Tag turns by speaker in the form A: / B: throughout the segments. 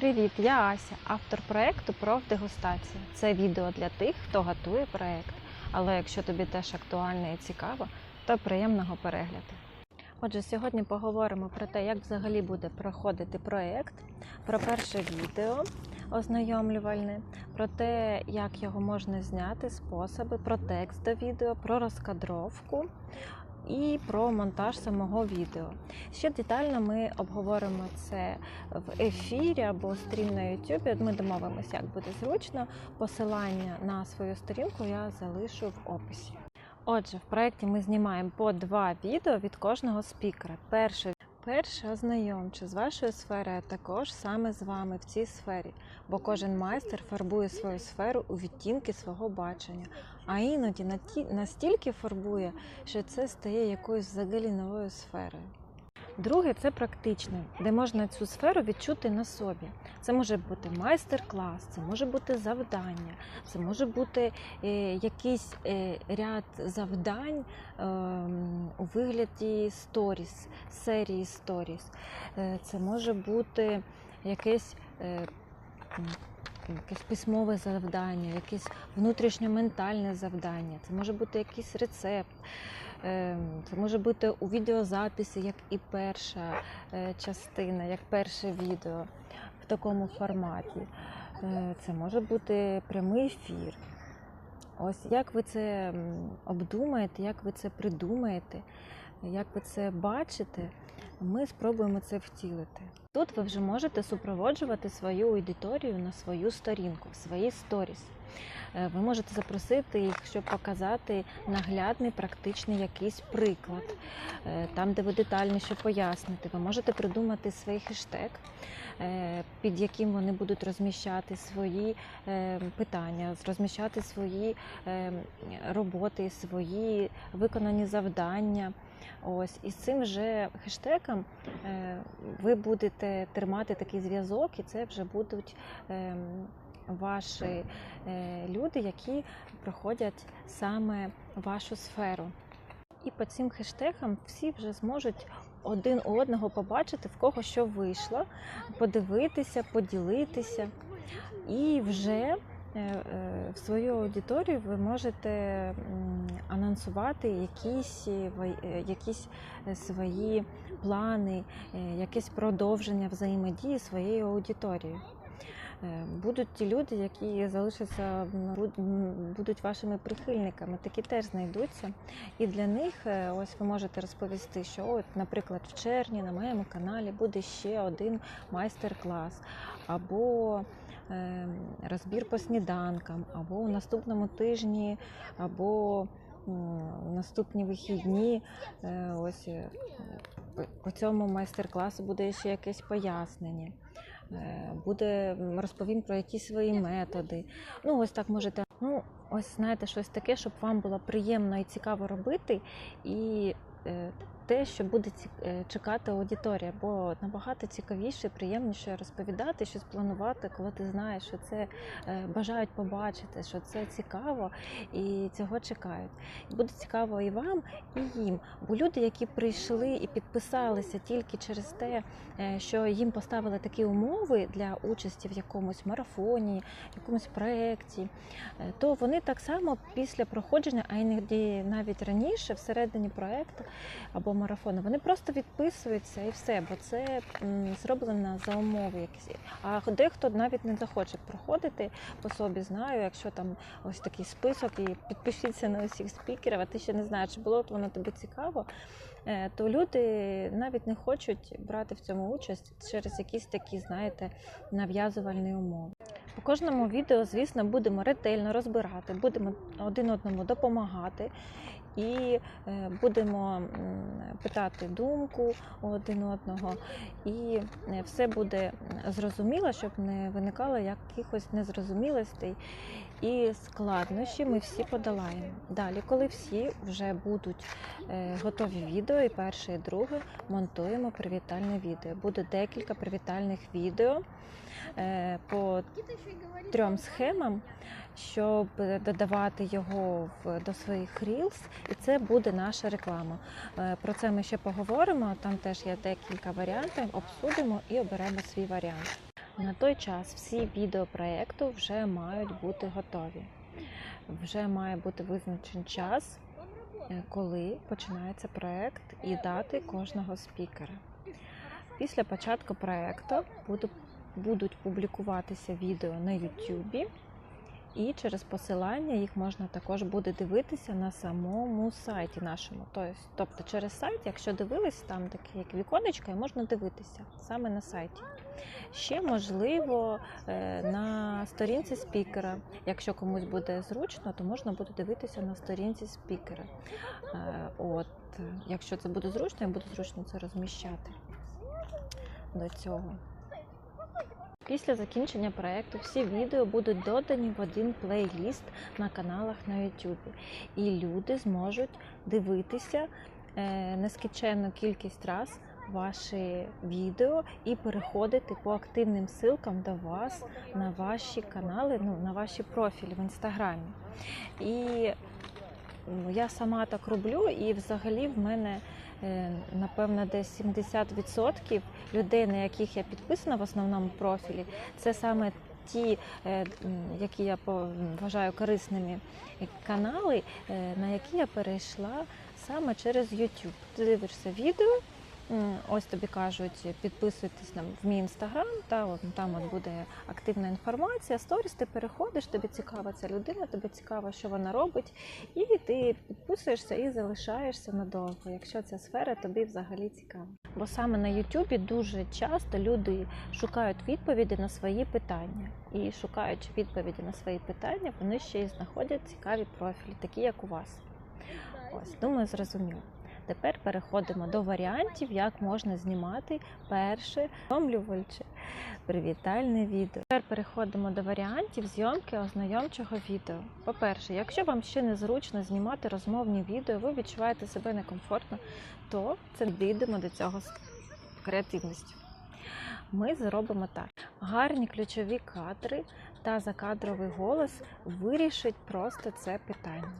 A: Привіт, я Ася, автор проекту «Профдегустація». Це відео для тих, хто готує проект. Але якщо тобі теж актуально і цікаво, то приємного перегляду. Отже, сьогодні поговоримо про те, як взагалі буде проходити проект, про перше відео ознайомлювальне, про те, як його можна зняти, способи, про текст до відео, про розкадровку і про монтаж самого відео. Ще детально ми обговоримо це в ефірі або стрім на YouTube. Ми домовимося, як буде зручно. Посилання на свою сторінку я залишу в описі. Отже, в проєкті ми знімаємо по два відео від кожного спікера. Перше Перше ознайомче з вашою сферою, а також саме з вами в цій сфері, бо кожен майстер фарбує свою сферу у відтінки свого бачення, а іноді настільки фарбує, що це стає якоюсь взагалі новою сферою. Друге це практичне, де можна цю сферу відчути на собі. Це може бути майстер-клас, це може бути завдання, це може бути е, якийсь е, ряд завдань е, у вигляді сторіс, серії сторіс. Е, це може бути якесь. Якесь письмове завдання, якесь внутрішньоментальне завдання, це може бути якийсь рецепт, це може бути у відеозаписі, як і перша е, частина, як перше відео в такому форматі. Е, Це може бути прямий ефір. Ось як ви це обдумаєте, як ви це придумаєте, як ви це бачите, ми спробуємо це втілити. Тут ви вже можете супроводжувати свою аудиторію на свою сторінку, свої сторіс. Е, Ви можете запросити їх, щоб показати наглядний, практичний якийсь приклад, е, там, де ви детальніше поясните. Ви можете придумати свій хештег, е, під яким вони будуть розміщати свої питання, розміщати свої роботи, свої виконані завдання. Ось і з цим же хештегом е, ви будете тримати такий зв'язок, і це вже будуть е, ваші е, люди, які проходять саме вашу сферу. І по цим хештегам всі вже зможуть один у одного побачити, в кого що вийшло, подивитися, поділитися. І вже в свою аудиторію ви можете анонсувати якісь, е, е, якісь е, свої плани, е, якесь продовження взаємодії своєю аудиторією. Е, Будуть ті люди, які залишаться, будуть вашими прихильниками, такі теж знайдуться. І для них е, ось ви можете розповісти, що, от, наприклад, в червні на моєму каналі буде ще один майстер-клас, або е, розбір по сніданкам, або у наступному тижні, або в наступні вихідні. е, Ось е, по- по цьому майстер-класу буде ще якесь пояснення. Е, Буде розповім про якісь свої методи. Ну, ось так можете. Ну, ось знаєте, щось таке, щоб вам було приємно і цікаво робити, і е, те, що буде е, чекати аудиторія, бо набагато цікавіше, приємніше розповідати, щось планувати, коли ти знаєш, що це е, бажають побачити, що це цікаво і цього чекають. Буде цікаво і вам, і їм. Бо люди, які прийшли і підписалися тільки через те, е, що їм поставили такі умови для участі в якомусь марафоні, якомусь проєкті, то вони так само після проходження, а іноді навіть раніше, всередині проєкту або марафону, вони просто відписуються і все, бо це зроблено за умови якісь. А дехто навіть не захоче проходити по собі, знаю, якщо там ось такий список і підпишіться на усіх спікерів, а ти ще не знаєш, чи було воно тобі цікаво, е, то люди навіть не хочуть брати в цьому участь через якісь такі, знаєте, нав'язувальні умови. У кожному відео, звісно, будемо ретельно розбирати, будемо один одному допомагати і е, будемо питати думку один одного, і е, все буде зрозуміло, щоб не виникало якихось незрозумілостей і складнощі ми всі подолаємо. Далі, коли всі вже будуть е, готові відео, і перше, і друге, монтуємо привітальне відео. Буде декілька привітальних відео по трьом схемам, щоб додавати його до своїх Reels, і це буде наша реклама. Е, Про це ми ще поговоримо. Там теж є декілька варіантів, обсудимо і оберемо свій варіант. На той час всі відео проєкту вже мають бути готові. Вже має бути визначений час, е, коли починається проєкт і дати кожного спікера. Після початку проєкту буду- будуть публікуватися відео на YouTube, і через посилання їх можна також буде дивитися на самому сайті нашому. Тобто, через сайт, якщо дивились, там таке як віконечко, і можна дивитися саме на сайті. Ще можливо е, на сторінці спікера. Якщо комусь буде зручно, то можна буде дивитися на сторінці спікера. Е, От, якщо це буде зручно, я буду зручно це розміщати до цього. Після закінчення проєкту всі відео будуть додані в один плейліст на каналах на YouTube. І люди зможуть дивитися е, нескінченну кількість раз ваші відео і переходити по активним ссылкам до вас на ваші канали, ну, на ваші профілі в інстаграмі. І я сама так роблю, і взагалі в мене е, напевно десь 70% людей, на яких я підписана в основному профілі, це саме ті, е, які я вважаю корисними е, канали, на які я перейшла саме через YouTube. Ти дивишся відео. Ось тобі кажуть, підписуйтесь на в мій інстаграм, та от там от буде активна інформація. Сторіс ти переходиш, тобі цікава ця людина, тобі цікаво, що вона робить, і ти підписуєшся і залишаєшся надовго, якщо ця сфера тобі взагалі цікава. Бо саме на Ютубі дуже часто люди шукають відповіді на свої питання. І шукаючи відповіді на свої питання, вони ще й знаходять цікаві профілі, такі як у вас. Ось, думаю, зрозуміло. Тепер переходимо до варіантів, як можна знімати перше втомлювальче привітальне відео. Тепер переходимо до варіантів зйомки ознайомчого відео. По-перше, якщо вам ще незручно знімати розмовні відео, ви відчуваєте себе некомфортно, то це дійдемо до цього з креативністю. Ми зробимо так: гарні ключові кадри та закадровий голос вирішить просто це питання.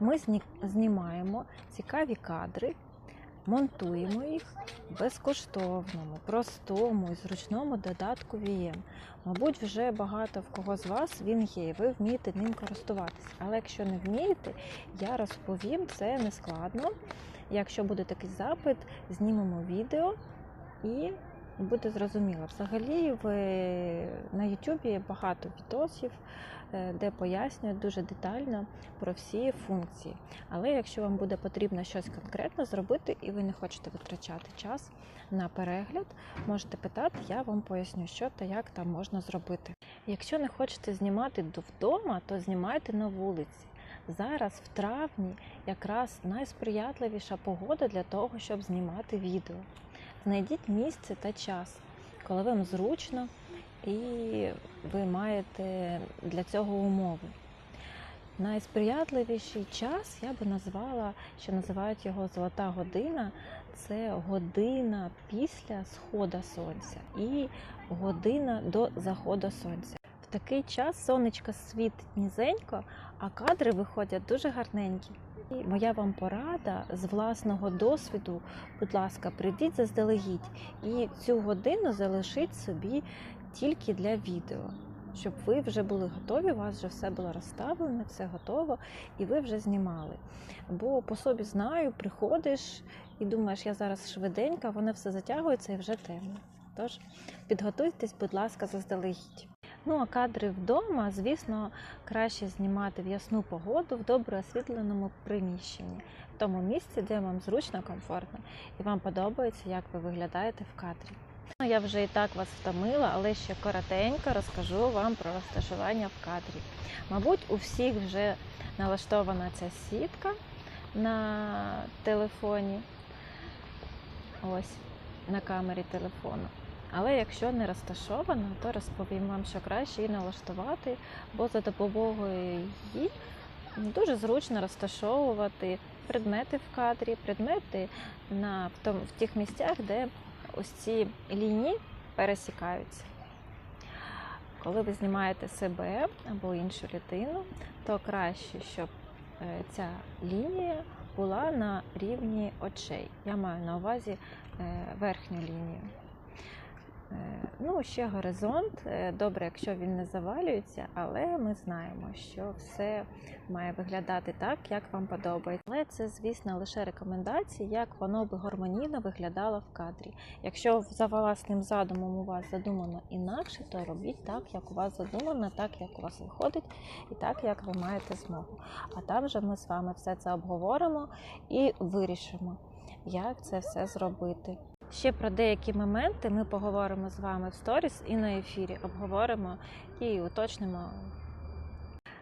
A: Ми знімаємо цікаві кадри, монтуємо їх безкоштовному, простому і зручному додатку VM. Мабуть, вже багато в кого з вас він є, і ви вмієте ним користуватися. Але якщо не вмієте, я розповім, це не складно. Якщо буде такий запит, знімемо відео і буде зрозуміло. Взагалі в, на є багато відосів, де пояснюють дуже детально про всі функції. Але якщо вам буде потрібно щось конкретно зробити і ви не хочете витрачати час на перегляд, можете питати, я вам поясню, що та як там можна зробити. Якщо не хочете знімати до вдома, то знімайте на вулиці. Зараз в травні якраз найсприятливіша погода для того, щоб знімати відео. Знайдіть місце та час, коли вам зручно і ви маєте для цього умови. Найсприятливіший час я би назвала, що називають його золота година. Це година після сходу сонця і година до заходу сонця. В такий час сонечко світить нізенько, а кадри виходять дуже гарненькі. І моя вам порада з власного досвіду, будь ласка, прийдіть заздалегідь і цю годину залишіть собі тільки для відео, щоб ви вже були готові, у вас вже все було розставлено, все готово, і ви вже знімали. Бо по собі знаю, приходиш і думаєш, я зараз швиденько, воно все затягується і вже темно. Тож підготуйтесь, будь ласка, заздалегідь. Ну а кадри вдома, звісно, краще знімати в ясну погоду в добре освітленому приміщенні, в тому місці, де вам зручно, комфортно, і вам подобається, як ви виглядаєте в кадрі. Ну, Я вже і так вас втомила, але ще коротенько розкажу вам про розташування в кадрі. Мабуть, у всіх вже налаштована ця сітка на телефоні, ось на камері телефону. Але якщо не розташована, то розповім вам, що краще її налаштувати, бо за допомогою її дуже зручно розташовувати предмети в кадрі, предмети на, в, тому, в тих місцях, де ось ці лінії пересікаються. Коли ви знімаєте себе або іншу людину, то краще, щоб е, ця лінія була на рівні очей. Я маю на увазі е, верхню лінію. Е, Ну, ще горизонт. Е, Добре, якщо він не завалюється, але ми знаємо, що все має виглядати так, як вам подобається. Але це, звісно, лише рекомендації, як воно би гармонійно виглядало в кадрі. Якщо за власним задумом у вас задумано інакше, то робіть так, як у вас задумано, так як у вас виходить, і так, як ви маєте змогу. А там вже ми з вами все це обговоримо і вирішимо, як це все зробити. Ще про деякі моменти ми поговоримо з вами в сторіс і на ефірі. Обговоримо і уточнимо.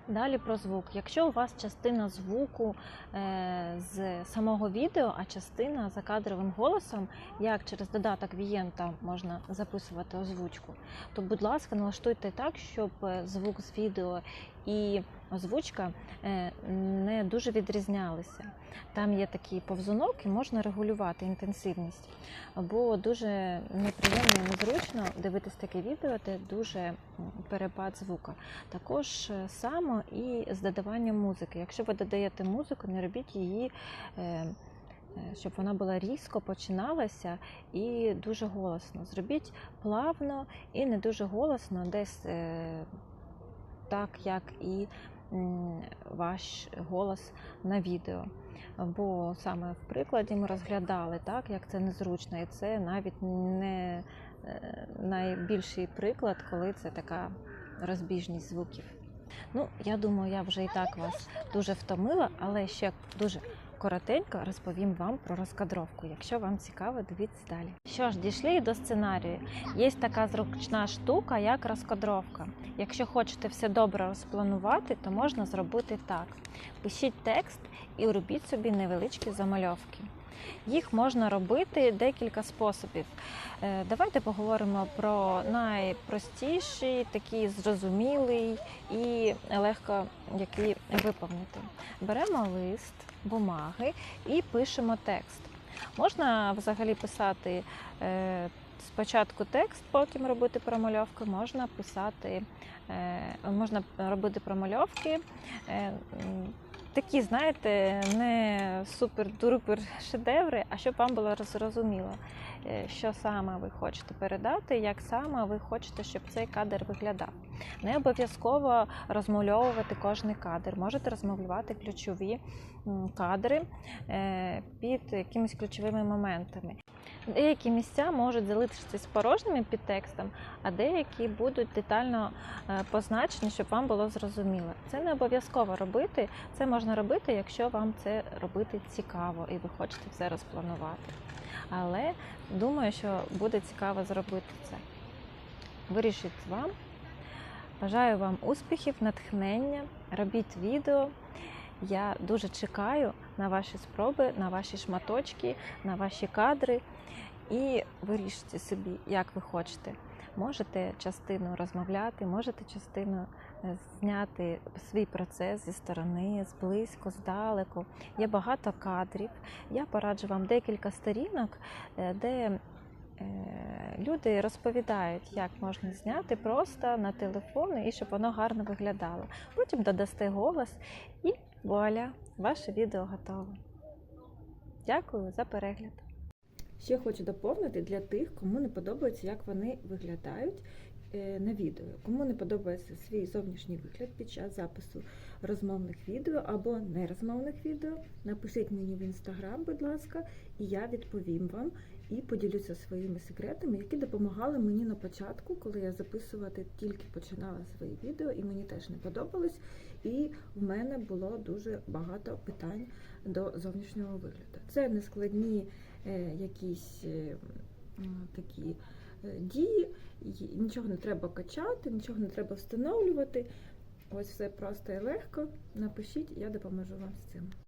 A: Далі про звук. Якщо у вас частина звуку е, з самого відео, а частина за кадровим голосом, як через додаток Вієнта можна записувати озвучку, то, будь ласка, налаштуйте так, щоб е, звук з відео і озвучка е, не дуже відрізнялися. Там є такий повзунок і можна регулювати інтенсивність. Бо дуже неприємно і незручно дивитись таке відео, де дуже перепад звука. Також е, само і з додаванням музики. Якщо ви додаєте музику, не робіть її. е, Щоб вона була різко починалася і дуже голосно. Зробіть плавно і не дуже голосно, десь так, як і ваш голос на відео. Бо саме в прикладі ми розглядали так, як це незручно, і це навіть не е, найбільший приклад, коли це така розбіжність звуків. Ну, я думаю, я вже і так вас дуже втомила, але ще дуже коротенько розповім вам про розкадровку. Якщо вам цікаво, дивіться далі. Що ж, дійшли до сценарію. Є така зручна штука, як розкадровка. Якщо хочете все добре розпланувати, то можна зробити так: пишіть текст і робіть собі невеличкі замальовки. Їх можна робити декілька способів. Е, Давайте поговоримо про найпростіший, такий зрозумілий і легко який виповнити. Беремо лист бумаги і пишемо текст. Можна взагалі писати е, спочатку текст, потім робити промальовки, можна писати, е, можна робити промальовки. Такі, знаєте, не супер-дурупер шедеври, а щоб вам було зрозуміло, е, що саме ви хочете передати, як саме ви хочете, щоб цей кадр виглядав. Не обов'язково розмальовувати кожний кадр. Можете розмовляти ключові кадри е, під якимись ключовими моментами. Деякі місця можуть залишитися порожніми під текстом, а деякі будуть детально е, позначені, щоб вам було зрозуміло. Це не обов'язково робити. Це можна робити, якщо вам це робити цікаво і ви хочете все розпланувати. Але думаю, що буде цікаво зробити це. Вирішіть вам. Бажаю вам успіхів, натхнення, робіть відео. Я дуже чекаю на ваші спроби, на ваші шматочки, на ваші кадри. І вирішите собі, як ви хочете. Можете частину розмовляти, можете частину е, зняти свій процес зі сторони, зблизько, здалеку. Є багато кадрів. Я пораджу вам декілька сторінок, е, де е, люди розповідають, як можна зняти просто на телефон і щоб воно гарно виглядало. Потім додасте голос і вуаля, ваше відео готове. Дякую за перегляд. Ще хочу доповнити для тих, кому не подобається, як вони виглядають е, на відео. Кому не подобається свій зовнішній вигляд під час запису розмовних відео або нерозмовних відео, напишіть мені в інстаграм, будь ласка, і я відповім вам і поділюся своїми секретами, які допомагали мені на початку, коли я записувати тільки починала свої відео, і мені теж не подобалось. І в мене було дуже багато питань до зовнішнього вигляду. Це не складні е, якісь е, такі е, дії, нічого не треба качати, нічого не треба встановлювати. Ось все просто і легко. Напишіть, я допоможу вам з цим.